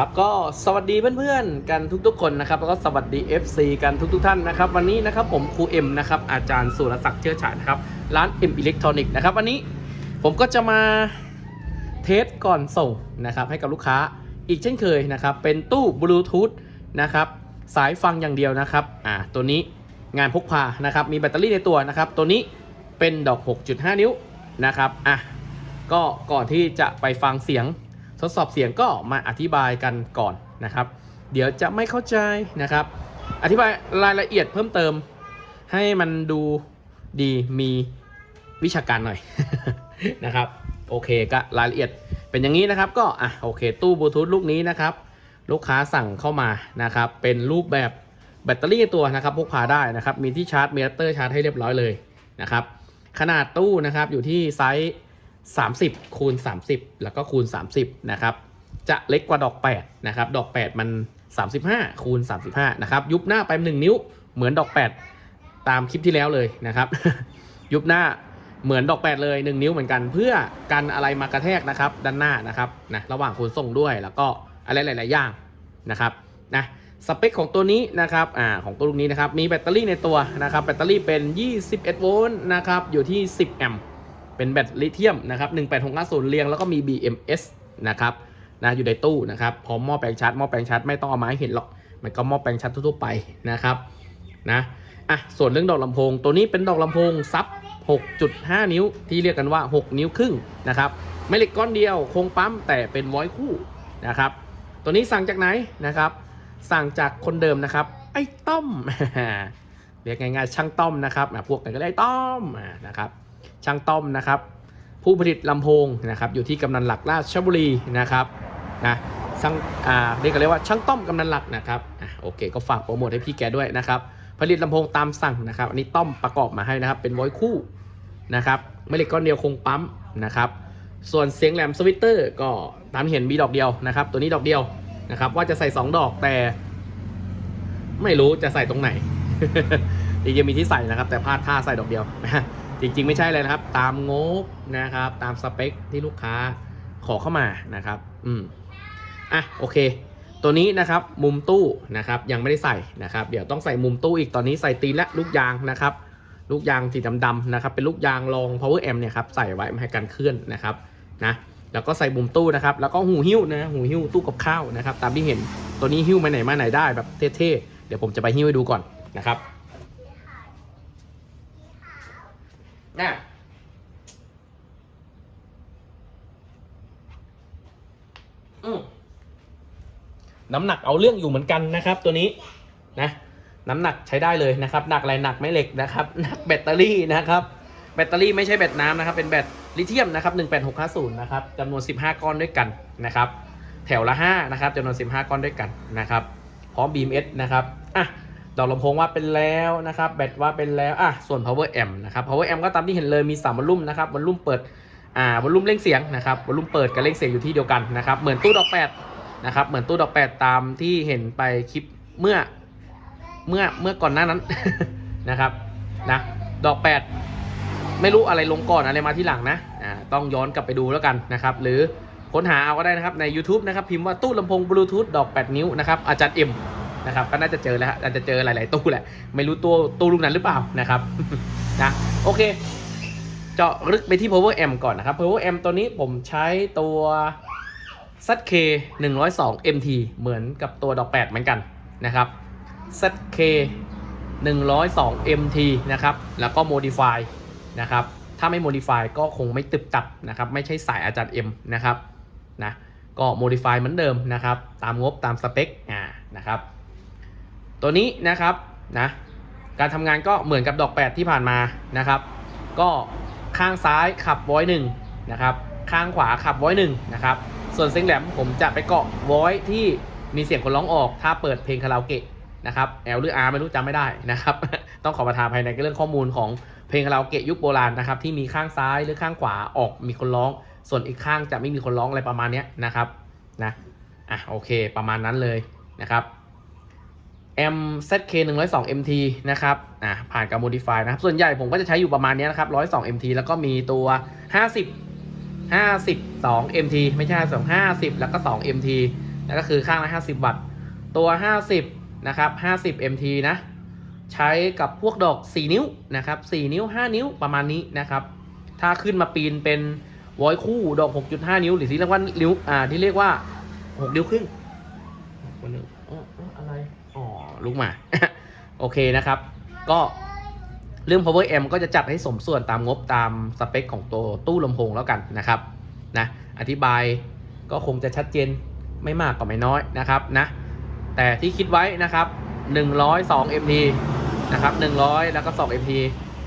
ครับก็สวัสดีเพื่อนๆกันทุกๆคนนะครับแล้วก็สวัสดี FC กันทุกๆท่านนะครับวันนี้นะครับผมครูเอ็มนะครับอาจารย์สุรศักดิ์เชื้อฉายนครับร้านเอ็มอิเล็กทรอนิกส์นะครับวันนี้ผมก็จะมาเทสก่อนส่งนะครับให้กับลูกค้าอีกเช่นเคยนะครับเป็นตู้บลูทูธนะครับสายฟังอย่างเดียวนะครับอ่าตัวนี้งานพกพานะครับมีแบตเตอรี่ในตัวนะครับตัวนี้เป็นดอก 6.5 นิ้วนะครับอะก็ก่อนที่จะไปฟังเสียง ทดสอบเสียงก็มาอธิบายกันก่อนนะครับ เดี๋ยวจะไม่เข้าใจนะครับ อธิบายรายละเอียดเพิ่มเติม ให้มันดูดีมีวิชาการหน่อยนะครับโอเคก็รายละเอียดเป็นอย่างนี้นะครับ ก็อะโอเค ตู้บลูทูธลูกนี้นะครับ ลูกค้าสั่งเข้ามานะครับ เป็นรูปแบบแบตเตอรี่ตัวนะครับพกพาได้นะครับ มีที่ชาร์จมีอะแดปเตอร์ชาร์จให้เรียบร้อยเลยนะครับ ขนาดตู้นะครับอยู่ที่ไซส์ 30คูณ30 แล้วก็คูณ 30นะครับจะเล็กกว่าดอก8นะครับดอก 8 มัน 35คูณ35นะครับยุบหน้าไป1นิ้วเหมือนดอก 8 ตามคลิปที่แล้วเลยนะครับยุบหน้าเหมือนดอก 8 เลย 1 นิ้วเหมือนกัน เพื่อกันอะไรมากระแทกนะครับด้านหน้านะครับนะระหว่างขนส่งด้วยแล้วก็อะไรหลาย ๆ อย่างนะครับนะสเปคของตัวนี้นะครับอ่าของตัวลูกนี้นะครับมีแบตเตอรี่ในตัวนะครับแบตเตอรี่เป็น 21 โวลต์นะครับอยู่ที่ 10 แอมป์ เป็นแบตลิเธียมนะครับ18650เรียงแล้วก็มี BMS นะครับนะอยู่ในตู้นะครับพร้อมหม้อแปลงชาร์จหม้อแปลงชาร์จไม่ต้องเอาไม้เห็นหรอก มันก็หม้อแปลงชาร์จทั่วๆไปนะครับนะอะส่วนเรื่องดอกลำโพง ตัวนี้เป็นดอกลำโพงซับ 6.5 นิ้ว ที่เรียกกันว่า 6 นิ้วครึ่งนะครับไม่เหล็กก้อนเดียวโครงปั๊มแต่เป็นวอยคู่นะครับตัวนี้สั่งจากไหนนะครับ สั่งจากคนเดิมนะครับไอ้ต้อมเรียกง่ายๆช่างต้อมนะครับพวกไหนก็ได้ต้อมนะครับ ช่างต้อมนะครับ ผู้ผลิตลำโพงนะครับ อยู่ที่กำนันหลักราชบุรีนะครับนะช่างอ่าเรียกกันเรียกว่าช่างต้อมกำนันหลักนะครับอะโอเค ก็ฝากโปรโมทให้พี่แกด้วยนะครับ ผลิตลำโพงตามสั่งนะครับ อันนี้ต้อมประกอบมาให้นะครับ เป็นไวอยคู่นะครับไม่เหล็กก้อนเดียวคงปั๊มนะครับ ส่วนเสียงแหลมสวิตเตอร์ก็ตามเห็นมีดอกเดียวนะครับ ตัวนี้ดอกเดียวนะครับ ว่าจะใส่ 2 ดอกแต่ ไม่รู้จะใส่ตรงไหนจริงๆมีที่ใส่นะครับ แต่พลาดท่าใส่ดอกเดียว จริงๆ ไม่ใช่เลยนะครับ ตามงบนะครับ ตามสเปคที่ลูกค้าขอเข้ามานะครับ อืมอะโอเค ตัวนี้นะครับมุมตู้นะครับ ยังไม่ได้ใส่นะครับ เดี๋ยวต้องใส่มุมตู้อีกตอนนี้ใส่ตีนและลูกยางนะครับ ลูกยางสีดำๆนะครับ เป็นลูกยางรอง power amp เนี่ยครับใส่ไว้ไม่ให้กันเคลื่อนนะครับนะแล้วก็ใส่มุมตู้นะครับ แล้วก็หูหิ้วนะหูหิ้วตู้กับข้าวนะครับ ตามที่เห็นตัวนี้หิ้วมาไหนมาไหนได้แบบเท่ๆเดี๋ยวผมจะไปหิ้วให้ดูก่อนนะครับ นะน้ำหนักเอาเรื่องอยู่เหมือนกันนะครับ ตัวนี้นะน้ำหนักใช้ได้เลยนะครับ หนักอะไรหนักไม่เหล็กนะครับหนักแบตเตอรี่นะครับ แบตเตอรี่ไม่ใช่แบตน้ำนะครับ เป็นแบตลิเธียมนะครับ18650นะครับจำนวน 15 ก้อนด้วยกันนะครับ แถวละ5นะครับจำนวน 15 ก้อนด้วยกันนะครับ พร้อม BMS นะครับอะ ดอกลำโพงว่าเป็นแล้วนะครับ แบตว่าเป็นแล้วอะส่วน power amp นะครับ power amp ก็ตามที่เห็นเลยมี3วอลลุ่มนะครับวอลลุ่มเปิดอ่าวอลลุ่มเร่งเสียงนะครับวอลลุ่มเปิดกับเร่งเสียงอยู่ที่เดียวกันนะครับเหมือนตู้ดอก8นะครับเหมือนตู้ดอก8ตามที่เห็นไปคลิปเมื่อเมื่อเมื่อก่อนหน้านั้นนะครับนะดอก8ไม่รู้อะไรลงก่อนอะไรมาที่หลังนะอ่าต้องย้อนกลับไปดูแล้วกันนะครับ หรือค้นหาเอาก็ได้นะครับใน YouTube นะครับพิมพ์ว่าตู้ลำโพงบลูทูธดอก 8 นิ้วนะครับอาจารย์เอ็ม นะครับก็น่าจะเจอแล้วฮะอาจจะเจอหลาย ๆ ตู้แหละ ไม่รู้ตัวตู้ลูกนั้นหรือเปล่านะครับนะโอเค เจาะลึกไปที่ power amp ก่อนนะครับ power amp ตัวนี้ผมใช้ตัว ZK 102 MT เหมือนกับตัวดอก8เหมือนกันนะครับ ZK 102 MT นะครับ แล้วก็ modify นะครับ ถ้าไม่ modify ก็คงไม่ตึบตับนะครับ ไม่ใช่สายอาจารย์ M นะครับ นะ ก็ modify เหมือนเดิมนะครับ ตามงบตามสเปค อ่า นะครับ ตัวนี้นะครับนะการทำงานก็เหมือนกับดอก 8 ที่ผ่านมานะครับ ก็ข้างซ้ายขับไว้หนึ่งนะครับ ข้างขวาขับไว้หนึ่งนะครับ ส่วนเสียงแหลมผมจะไปเกาะไว้ที่มีเสียงคนร้องออกถ้าเปิดเพลงคาราโอเกะนะครับ L หรือ R ไม่รู้จำไม่ได้นะครับ ต้องขอประทานภายในเรื่องข้อมูลของเพลงคาราโอเกะยุคโบราณนะครับที่มีข้างซ้ายหรือข้างขวาออกมีคนร้อง ส่วนอีกข้างจะไม่มีคนร้องอะไรประมาณนี้นะครับนะอะโอเค ประมาณนั้นเลยนะครับ M ZK 102 MT นะครับอะผ่านการ modify นะครับ ส่วนใหญ่ผมก็จะใช้อยู่ประมาณนี้นะครับ 102 MT แล้วก็มีตัว 50 52 MT ไม่ใช่2 50 แล้วก็ 2 MT นั่นก็คือข้างละ 50 วัตต์ ตัว 50 นะครับ 50 MT นะ ใช้กับพวกดอก 4 นิ้วนะครับ 4 นิ้ว 5 นิ้วประมาณนี้นะครับ ถ้าขึ้นมาปีนเป็นวอยคู่ดอก 6.5 นิ้ว หรือที่เรียกว่านิ้ว อ่า ที่เรียกว่า 6 นิ้วครึ่ง ลุกมา โอเคนะครับ ก็เรื่อง power amp ก็จะจัดให้สมส่วนตามงบตามสเปคของตัวตู้ลำโพงแล้วกันนะครับนะอธิบายก็คงจะชัดเจนไม่มากก็ไม่น้อยนะครับนะแต่ที่คิดไว้นะครับ102 MT นะครับ100 แล้วก็2 MT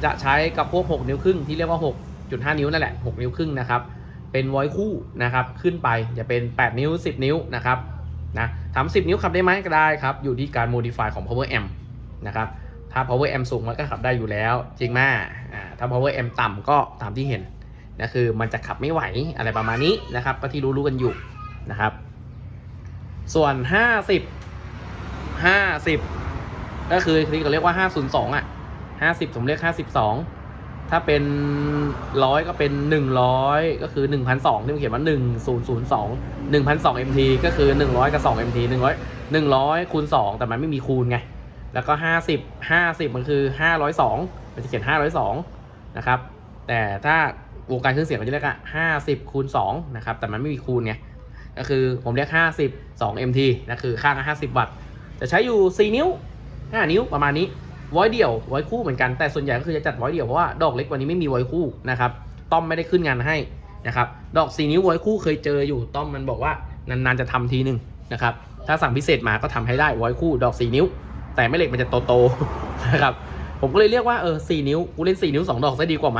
จะใช้กับพวก 6 นิ้วครึ่งที่เรียกว่า 6.5 นิ้วนั่นแหละ 6 นิ้วครึ่งนะครับ เป็นไวคู่นะครับ ขึ้นไปจะเป็น 8 นิ้ว 10 นิ้วนะครับ นะ ทำ10 นิ้วขับได้ไหมก็ได้ครับ อยู่ที่การ modify ของ power amp นะครับ ถ้า power amp สูงมันก็ขับได้อยู่แล้ว จริงไหมอ่าถ้า power amp ต่ำก็ตามที่เห็นนะคือมันจะขับไม่ไหวอะไรประมาณนี้นะครับก็ที่รู้ๆกันอยู่นะครับ ส่วน 50 50 ก็คือที่เขาเรียกว่า 502 อะ 50 ผมเรียก52 ถ้าเป็นร้อยก็เป็นหนึ่งร้อยก็คือหนึ่งพันสองที่มันเขียนว่าหนึ่งศูนย์ศูนย์สองหนึ่งพันสองเอ็มทีก็คือหนึ่งร้อยกับสองเอ็มทีหนึ่งร้อยหนึ่งร้อยคูณสองแต่มันไม่มีคูณไง แล้วก็ห้าสิบห้าสิบมันคือห้าร้อยสองมันจะเขียนห้าร้อยสองนะครับ แต่ถ้าวงการเครื่องเสียงมันจะเรียกอะห้าสิบคูณสองนะครับ แต่มันไม่มีคูณไง ก็คือผมเรียกห้าสิบสองเอ็มทีนะคือค่าห้าสิบวัตต์ จะใช้อยู่สี่นิ้วห้านิ้วประมาณนี้ ไว้เดี่ยวไว้คู่เหมือนกันแต่ส่วนใหญ่ก็คือจะจัดไว้เดี่ยวเพราะว่าดอกเล็กวันนี้ไม่มีไว้คู่นะครับต้อมไม่ได้ขึ้นงานให้นะครับดอก4นิ้วไว้คู่เคยเจออยู่ต้อมมันบอกว่านานๆจะทำทีหนึ่งนะครับถ้าสั่งพิเศษมาก็ทำให้ได้ไว้คู่ดอก4นิ้ว แต่ไม่เหล็กมันจะโตๆนะครับผมก็เลยเรียกว่าเออ4นิ้วกูเล่น4นิ้ว 2 ดอกซะดีกว่าไหม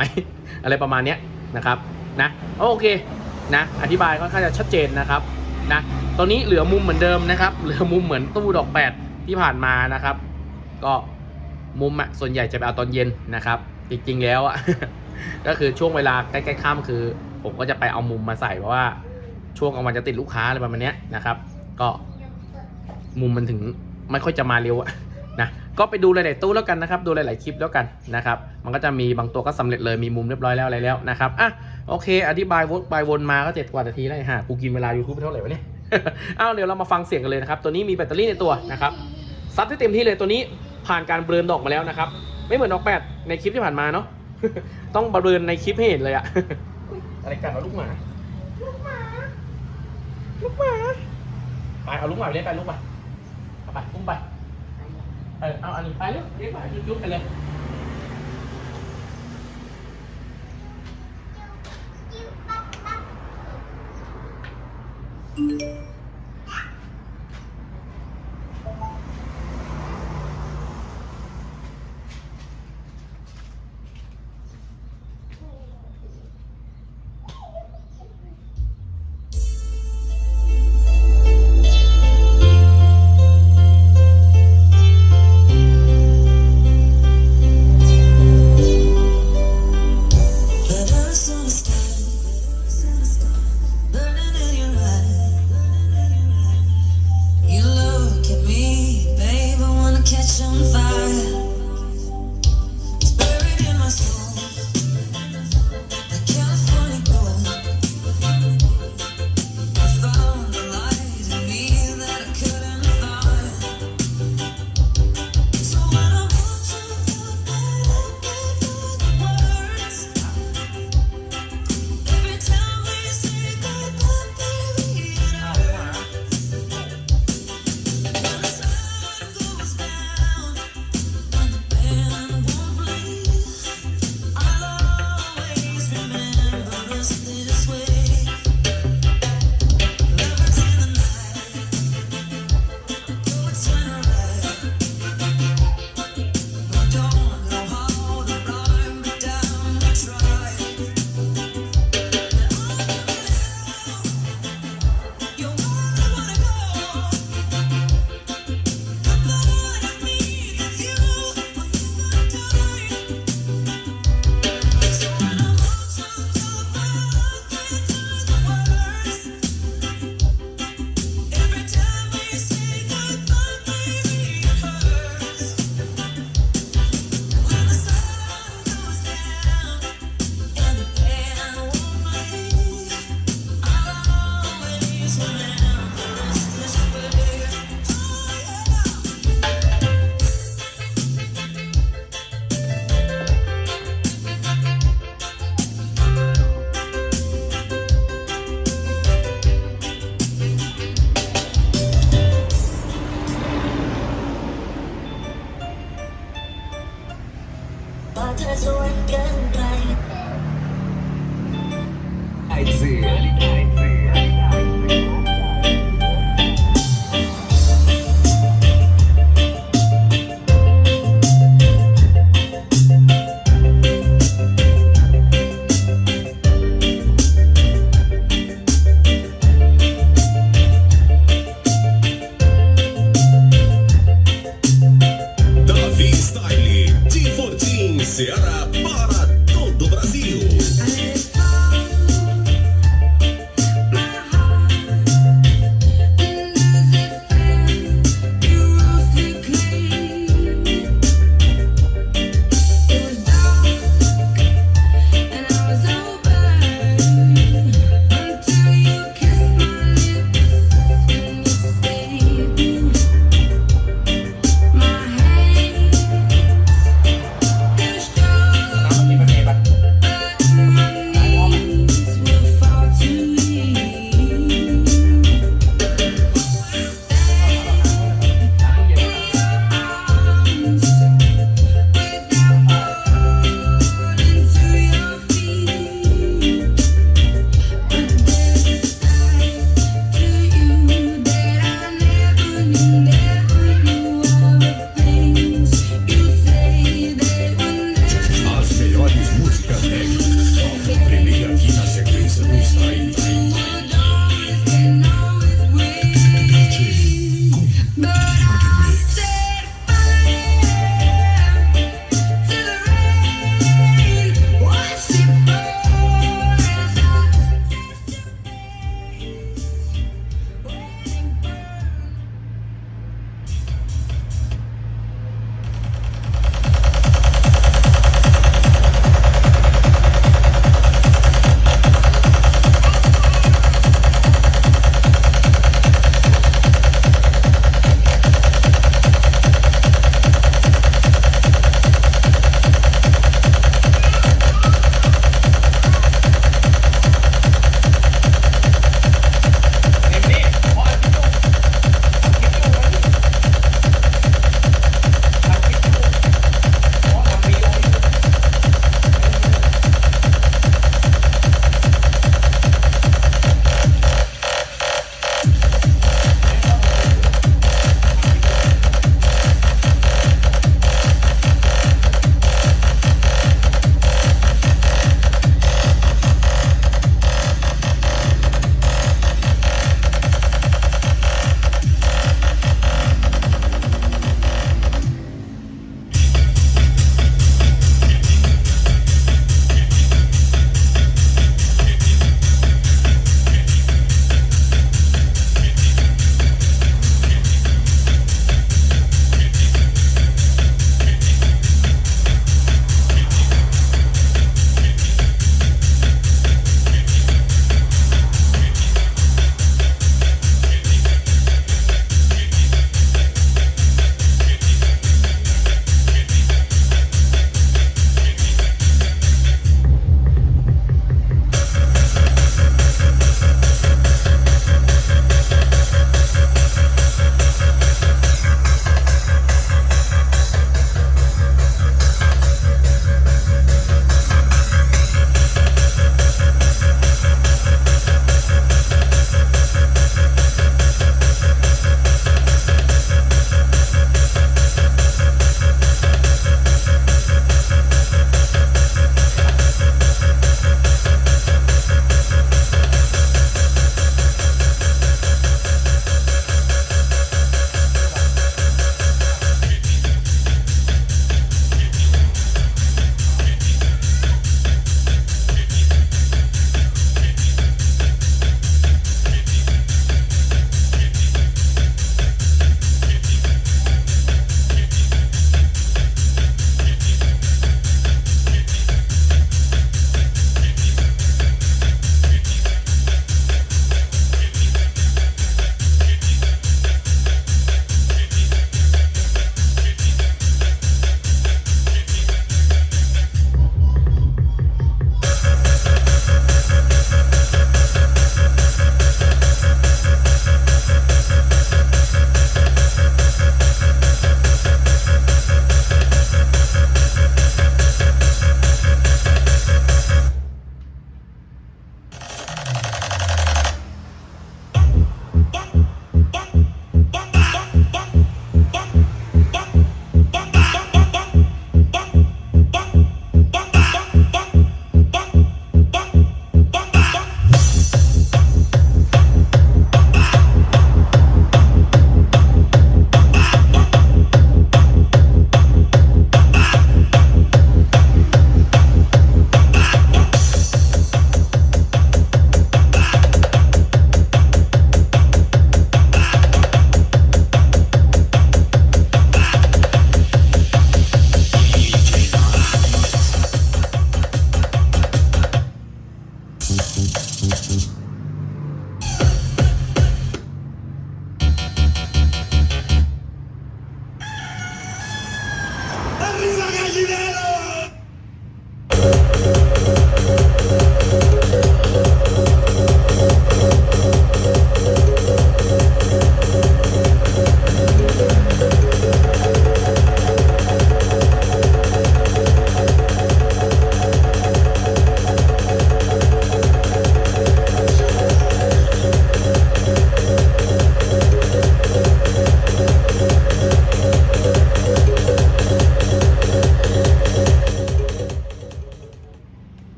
อะไรประมาณเนี้ยนะครับนะโอเคนะอธิบายก็ค่อนข้างจะชัดเจนนะครับนะตอนนี้เหลือมุมเหมือนเดิมนะครับเหลือมุมเหมือนตู้ดอกแปดที่ผ่านมานะครับ ก็ มุมอะส่วนใหญ่จะไปเอาตอนเย็นนะครับ จริงๆแล้วอะก็คือช่วงเวลาใกล้ๆค่ำคือ ผมก็จะไปเอามุมมาใส่เพราะว่าช่วงกลางวันจะติดลูกค้าอะไรประมาณเนี้ยนะครับ ก็มุมมันถึงไม่ค่อยจะมาเร็วอะนะก็ไปดูหลายๆตู้แล้วกันนะครับ ดูหลายๆคลิปแล้วกันนะครับ มันก็จะมีบางตัวก็สำเร็จเลยมีมุมเรียบร้อยแล้วอะไรแล้วนะครับอะโอเค อธิบายวกไปวนมาก็เจ็ดกว่านาทีแล้วไอ้ากูกินเวลา YouTube ไปเท่าไหร่วะเนี่ยอ้าวเดี๋ยวเรามาฟังเสียงกันเลยนะครับ ตัวนี้มีแบตเตอรี่ในตัวนะครับซัดให้เต็มที่เลยตัวนี้ ผ่านการเบรนดอกมาแล้วนะครับ ไม่เหมือนดอกแปดในคลิปที่ผ่านมาเนาะต้องเบรนในคลิปให้เห็นเลยอะอะไรกันเอาลูกหมา ลูกหมา ลูกหมาไปเอาลูกหมาไปเล่นไปลูกไปเอาไปอุ้มไปเออเอาอันนี้ไปเร็วเรียกไปจุ๊บๆไปเลย But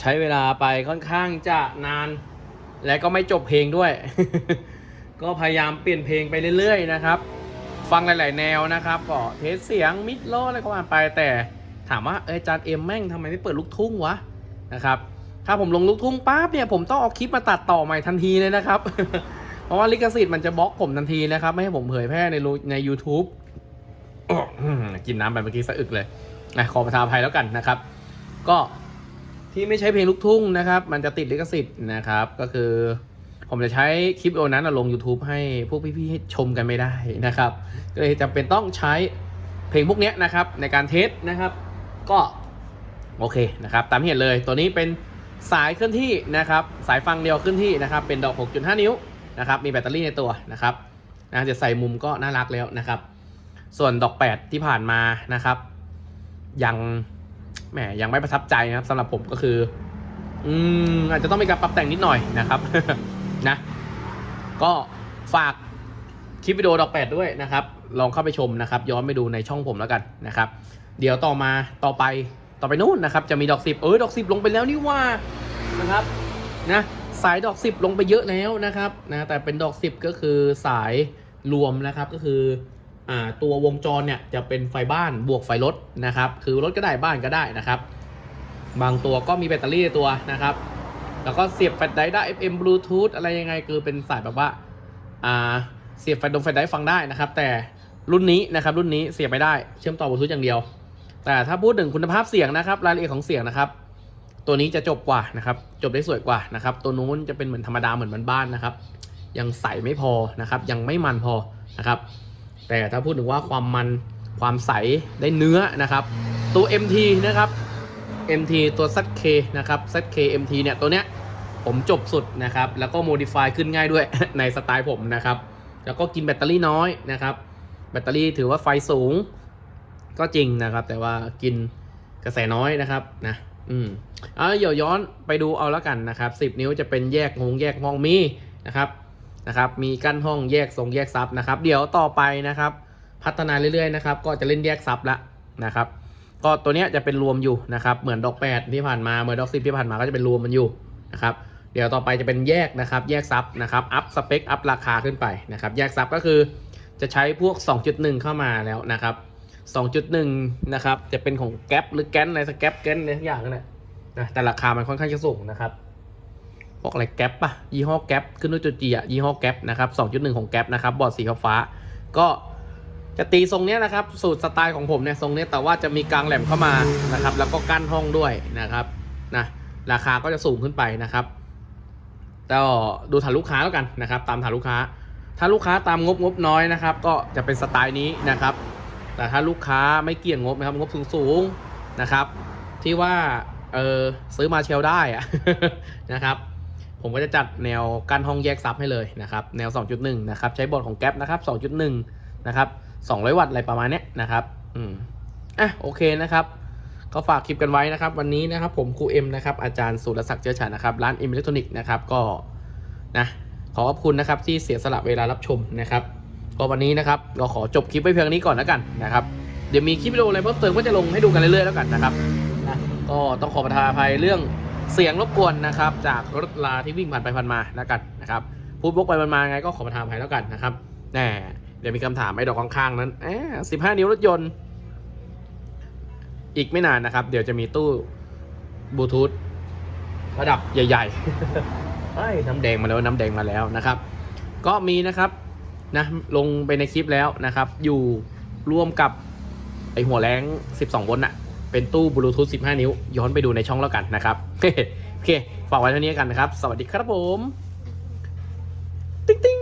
ใช้เวลาไปค่อนข้างจะนาน และก็ไม่จบเพลงด้วย ก็พยายามเปลี่ยนเพลงไปเรื่อยๆนะครับ ฟังหลาย ๆ แนวนะครับก็เทสเสียงมิดโลอะไรก็ว่าไปแต่ถามว่าเออจานเอ็มแม่งทำไมไม่เปิดลูกทุ่งวะนะครับ ถ้าผมลงลูกทุ่งปั๊บเนี่ยผมต้องเอาคลิปมาตัดต่อใหม่ทันทีเลยนะครับ เพราะว่าลิขสิทธิ์มันจะบล็อกผมทันทีนะครับ ไม่ให้ผมเผยแพร่ในใน YouTube กินน้ำไปเมื่อกี้สะอึกเลยนะขอประทานภัยแล้วกันนะครับ ก็ ที่ไม่ใช้เพลงลูกทุ่งนะครับ มันจะติดลิขสิทธิ์นะครับ ก็คือผมจะใช้คลิปโอนั้นลง YouTube ให้พวกพี่ๆชมกันไม่ได้นะครับก็เลยจำเป็นต้องใช้เพลงพวกนี้นะครับ ในการเทสนะครับ ก็โอเคนะครับ ตามเห็นเลยตัวนี้เป็นสายเคลื่อนที่นะครับ สายฟังเดียวเคลื่อนที่นะครับ เป็นดอก 6.5 นิ้วนะครับ มีแบตเตอรี่ในตัวนะครับนะจะใส่มุมก็น่ารักแล้วนะครับ ส่วนดอก 8 ที่ผ่านมานะครับ ยัง แหมยังไม่ประทับใจนะครับสำหรับผมก็คือ อืมอาจจะต้องมีการปรับแต่งนิดหน่อยนะครับนะ ก็ฝากคลิปวิดีโอดอกแปดด้วยนะครับ ลองเข้าไปชมนะครับ ย้อนไปดูในช่องผมแล้วกันนะครับ เดี๋ยวต่อมาต่อไปต่อไปนู่นนะครับ จะมีดอกสิบเออดอกสิบลงไปแล้วนี่ว่านะครับนะสายดอกสิบลงไปเยอะแล้วนะครับนะแต่เป็นดอกสิบก็คือสายรวมนะครับก็คือ ตัววงจรเนี่ยจะเป็นไฟบ้านบวกไฟรถนะครับ คือรถก็ได้บ้านก็ได้นะครับ บางตัวก็มีแบตเตอรี่ในตัวนะครับ แล้วก็เสียบแฟลชไดร์ได้ FM Bluetooth อะไรยังไงคือเป็นสายแบบว่าอ่าเสียบแฟลชดงแฟลชไดร์ฟังได้นะครับ แต่รุ่นนี้นะครับรุ่นนี้เสียบไม่ได้เชื่อมต่อบลูทูธอย่างเดียว แต่ถ้าพูดถึงคุณภาพเสียงนะครับ รายละเอียดของเสียงนะครับ ตัวนี้จะจบกว่านะครับ จบได้สวยกว่านะครับ ตัวนู้นจะเป็นเหมือนธรรมดาเหมือนบ้านๆนะครับ ยังใสไม่พอนะครับ ยังไม่มันพอนะครับ แต่ถ้าพูดถึงว่าความมันความใสได้เนื้อนะครับ ตัว MT นะครับ MT ตัว ZK นะครับ ZK MT เนี่ยตัวเนี้ยผมจบสุดนะครับ แล้วก็ modify ขึ้นง่ายด้วยในสไตล์ผมนะครับ แล้วก็กินแบตเตอรี่น้อยนะครับ แบตเตอรี่ถือว่าไฟสูง ก็จริงนะครับ แต่ว่ากินกระแสน้อยนะครับนะอืมเอาเดี๋ยวย้อนไปดูเอาแล้วกันนะครับ 10 นิ้วจะเป็นแยกหงแยกห้องมีนะครับ นะครับ มีกั้นห้องแยกทรงแยกซับนะครับ เดี๋ยวต่อไปนะครับ พัฒนาเรื่อยๆนะครับ ก็จะเล่นแยกซับละนะครับ ก็ตัวเนี้ยจะเป็นรวมอยู่นะครับ เหมือนดอกแปดที่ผ่านมา เหมือนดอกสิบที่ผ่านมาก็จะเป็นรวมมันอยู่นะครับ เดี๋ยวต่อไปจะเป็นแยกนะครับ แยกซับนะครับ อัพสเปค อัพราคาขึ้นไปนะครับ แยกซับก็คือจะใช้พวก 2.1 เข้ามาแล้วนะครับ 2.1 นะครับ จะเป็นของแก๊ปหรือแกนอะไรสักแก๊ปแกนอะไรสักอย่างนั่นแหละนะแต่ราคามันค่อนข้างจะสูงนะครับ พวกอะไรแก๊ปปะยี่ห้อแก๊ปขึ้นด้วยจุดจีอะยี่ห้อแก๊ปนะครับ2.1 ของแก๊ปนะครับบอร์ดสีฟ้าก็จะตีทรงเนี้ยนะครับ สูตรสไตล์ของผมเนี่ยทรงเนี้ยแต่ว่าจะมีกลางแหลมเข้ามานะครับ แล้วก็กั้นห้องด้วยนะครับนะราคาก็จะสูงขึ้นไปนะครับก็ดูฐานลูกค้าแล้วกันนะครับ ตามฐานลูกค้า ถ้าลูกค้าตามงบงบน้อยนะครับ ก็จะเป็นสไตล์นี้นะครับ แต่ถ้าลูกค้าไม่เกี่ยงงบนะครับงบสูงสูงนะครับ ที่ว่าเออซื้อมาเชลได้อะนะครับ ผมก็จะจัดแนวกั้นห้องแยกซับให้เลยนะครับ แนว 2.1 นะครับ ใช้บอร์ดของแก๊ปนะครับ 2.1 นะครับ 200 วัตต์อะไรประมาณนี้นะครับ อืม อะ โอเคนะครับ ก็ฝากคลิปกันไว้นะครับ วันนี้นะครับผมครูเอ็มนะครับ อาจารย์สุรศักดิ์เชื้อฉานนะครับ ร้านอิมอิเล็กทรอนิกส์นะครับ ก็นะ ขอขอบคุณนะครับที่เสียสละเวลารับชมนะครับ ก็วันนี้นะครับ เราขอจบคลิปไว้เพียงนี้ก่อนแล้วกันนะครับ เดี๋ยวมีคลิปวิดีโออะไรเพิ่มเติมก็จะลงให้ดูกันเรื่อยๆแล้วกันนะครับ นะ ก็ต้องขอประทานอภัยเรื่อง เสียงรบกวนนะครับ จากรถลาที่วิ่งผ่านไปผ่านมาแล้วกันนะครับพูดวกไปมันมาไงก็ขอประทานภัยแล้วกันนะครับแหมเดี๋ยวมีคำถามไอ้ดอกข้างๆนั้นสิบห้านิ้วรถยนต์ อีกไม่นานนะครับ เดี๋ยวจะมีตู้บลูทูธระดับใหญ่ๆเฮ้น้ำแดงมาแล้วน้ำแดงมาแล้วนะครับ ก็มีนะครับนะลงไปในคลิปแล้วนะครับ อยู่ร่วมกับไอหัวแรง 12 โวลต์อะ เป็นตู้บลูทูธ15 นิ้ว ย้อนไปดูในช่องแล้วกันนะครับ โอเค ฝากไว้เท่านี้กันนะครับ สวัสดีครับผม ติ๊งติ๊ง